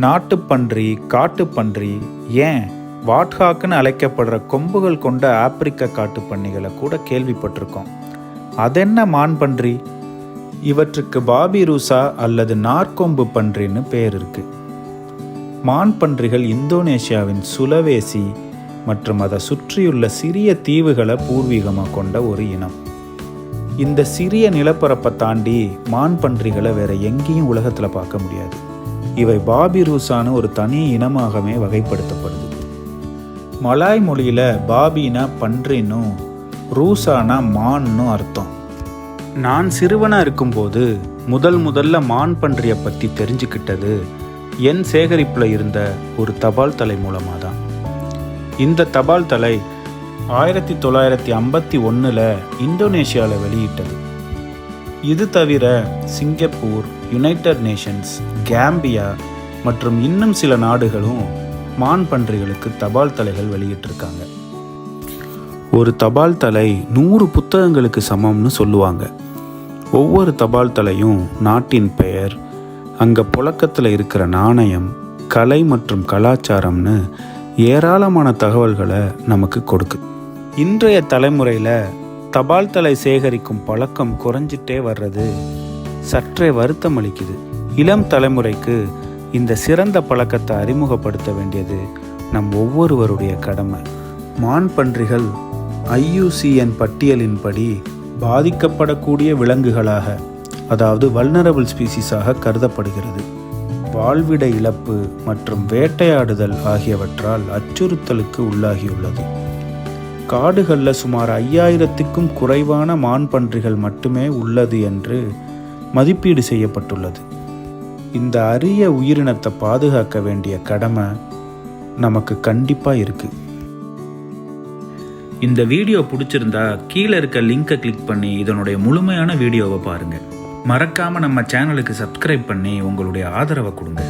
நாட்டுப்பன்றி காட்டுப்பன்றி ஏன்? வாட்ஹாக்குன்னு அழைக்கப்படுற கொம்புகள் கொண்ட ஆப்பிரிக்க காட்டுப்பன்னிகளை கூட கேள்விப்பட்டிருக்கோம். அதென்ன மான் பன்றி இவற்றுக்கு பாபிரூசா அல்லது நார்கொம்பு பன்றின்னு பேர் இருக்கு. மான் பன்றிகள் இந்தோனேஷியாவின் சுலவேசி மற்றும் அதை சுற்றியுள்ள சிறிய தீவுகளை பூர்வீகமாக கொண்ட ஒரு இனம். இந்த சிறிய நிலப்பரப்பை தாண்டி மான் பன்றிகளை வேற எங்கேயும் உலகத்தில் பார்க்க முடியாது. இவை பாபிரூசான ஒரு தனி இனமாகவே வகைப்படுத்தப்படுது. மலாய் மொழியில் பாபினா பன்றின்னும் ரூசானா மான்னும் அர்த்தம். நான் சிறுவனாக இருக்கும்போது முதல் முதல்ல மான் பன்றியை பற்றி தெரிஞ்சுக்கிட்டது என் சேகரிப்பில் இருந்த ஒரு தபால் தலை மூலமாக தான் இந்த தபால் தலை ஆயிரத்தி தொள்ளாயிரத்தி ஐம்பத்தி ஒன்றில் இந்தோனேஷியாவில் வெளியிட்டது. இது தவிர சிங்கப்பூர் யுனைடெட் நேஷன்ஸ் கேம்பியா மற்றும் இன்னும் சில நாடுகளும் மான் பன்றிகளுக்கு தபால் தலைகள் வெளியிட்டிருக்காங்க. ஒரு தபால் தலை நூறு புத்தகங்களுக்கு சமம்னு சொல்லுவாங்க. ஒவ்வொரு தபால் தலையும் நாட்டின் பெயர் அங்கே புழக்கத்தில் இருக்கிற நாணயம் கலை மற்றும் கலாச்சாரம்னு ஏராளமான தகவல்களை நமக்கு கொடுக்கு. இன்றைய தலைமுறையில் தபால் தலை சேகரிக்கும் பழக்கம் குறைஞ்சிட்டே வர்றது சற்றே வருத்தம் அளிக்குது. இளம் தலைமுறைக்கு இந்த சிறந்த பழக்கத்தை அறிமுகப்படுத்த வேண்டியது நம் ஒவ்வொருவருடைய கடமை. மான் பன்றிகள் ஐயூசிஎன் பட்டியலின்படி பாதிக்கப்படக்கூடிய விலங்குகளாக அதாவது வல்னரபிள் ஸ்பீசிஸாக கருதப்படுகிறது. வாழ்விட இழப்பு மற்றும் வேட்டையாடுதல் ஆகியவற்றால் அச்சுறுத்தலுக்கு உள்ளாகியுள்ளது. காடுகளில் சுமார் ஐயாயிரத்துக்கும் குறைவான மான் பன்றிகள் மட்டுமே உள்ளது என்று மதிப்பீடு செய்யப்பட்டுள்ளது. இந்த அரிய உயிரினத்தை பாதுகாக்க வேண்டிய கடமை நமக்கு கண்டிப்பாக இருக்கு. இந்த வீடியோ பிடிச்சிருந்தா கீழே இருக்க லிங்கை கிளிக் பண்ணி இதனுடைய முழுமையான வீடியோவை பாருங்க. மறக்காமல் நம்ம சேனலுக்கு சப்ஸ்கிரைப் பண்ணி உங்களுடைய ஆதரவை கொடுங்க.